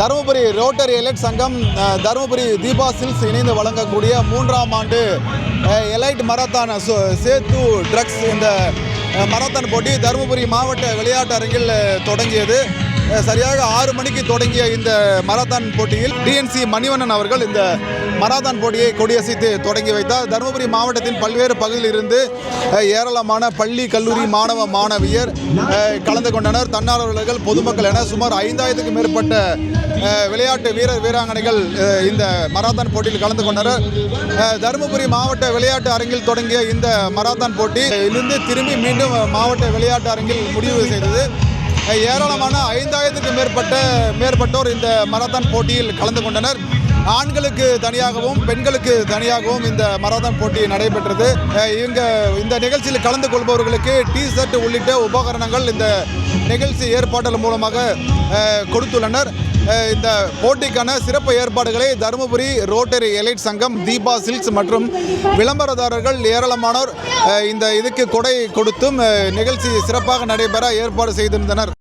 Dharmapuri rotary elite சங்கம் Dharmapuri Deepa silks இணைந்து வழங்கக்கூடிய மூன்றாம் ஆண்டு எலைட் மரத்தான சேத்து ட்ரக்ஸ் இந்த மரத்தான் போட்டி தருமபுரி மாவட்ட விளையாட்டு அரங்கில் தொடங்கியது. சரியாக ஆறு மணிக்கு தொடங்கிய இந்த மராத்தான் போட்டியில் டிஎன்சி மணிவண்ணன் அவர்கள் இந்த மராத்தான் போட்டியை கொடியசைத்து தொடங்கி வைத்தார். தருமபுரி மாவட்டத்தின் பல்வேறு பகுதியில் இருந்து ஏராளமான பள்ளி கல்லூரி மாணவ மாணவியர் கலந்து கொண்டனர். தன்னார்வலர்கள் பொதுமக்கள் என சுமார் ஐந்தாயிரத்துக்கும் மேற்பட்ட விளையாட்டு வீரர் வீராங்கனைகள் இந்த மராத்தான் போட்டியில் கலந்து கொண்டனர். தருமபுரி மாவட்ட விளையாட்டு அரங்கில் தொடங்கிய இந்த மராத்தான் போட்டி இருந்து திரும்பி மீண்டும் மாவட்ட விளையாட்டு அரங்கில் முடிவு செய்தது. ஏராளமான ஐந்தாயிரத்துக்கு மேற்பட்ட மேற்பட்டோர் இந்த மராத்தான் போட்டியில் கலந்து கொண்டனர். ஆண்களுக்கு தனியாகவும் பெண்களுக்கு தனியாகவும் இந்த மராத்தான் போட்டி நடைபெற்றது. இவங்க இந்த நிகழ்ச்சியில் கலந்து கொள்பவர்களுக்கு டி ஷர்ட் உள்ளிட்ட உபகரணங்கள் இந்த நிகழ்ச்சி ஏற்பாடுகள் மூலமாக கொடுத்துள்ளனர். இந்த போட்டிக்கான சிறப்பு ஏற்பாடுகளை தருமபுரி ரோட்டரி எலைட் சங்கம் தீபா சில்க்ஸ் மற்றும் விளம்பரதாரர்கள் ஏராளமானோர் இந்த இதுக்கு கொடை கொடுத்தும் நிகழ்ச்சி சிறப்பாக நடைபெற ஏற்பாடு செய்திருந்தனர்.